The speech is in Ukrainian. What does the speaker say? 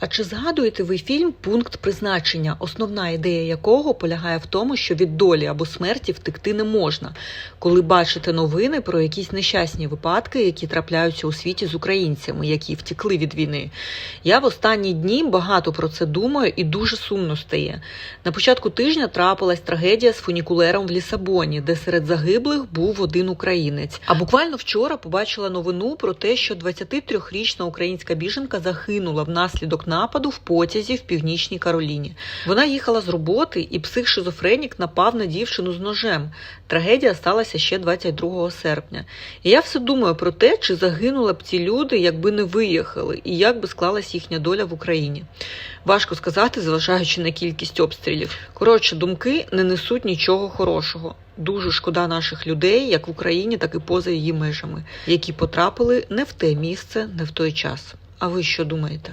А чи згадуєте ви фільм Пункт призначення, основна ідея якого полягає в тому, що від долі або смерті втекти не можна, коли бачите новини про якісь нещасні випадки, які трапляються у світі з українцями, які втекли від війни? Я в останні дні багато про це думаю і дуже сумно стає. На початку тижня трапилась трагедія з фунікулером в Лісабоні, де серед загиблих був один українець. А буквально вчора побачила новину про те, що 23-річна українська біженка загинула внаслідок нападу в потязі в північній Кароліні. Вона їхала з роботи, і псих-шизофренік напав на дівчину з ножем. Трагедія сталася ще 22 серпня. І я все думаю про те, чи загинули б ці люди, якби не виїхали, і як би склалась їхня доля в Україні. Важко сказати, зважаючи на кількість обстрілів. Коротше, думки не несуть нічого хорошого. Дуже шкода наших людей, як в Україні, так і поза її межами, які потрапили не в те місце, не в той час. А ви що думаєте?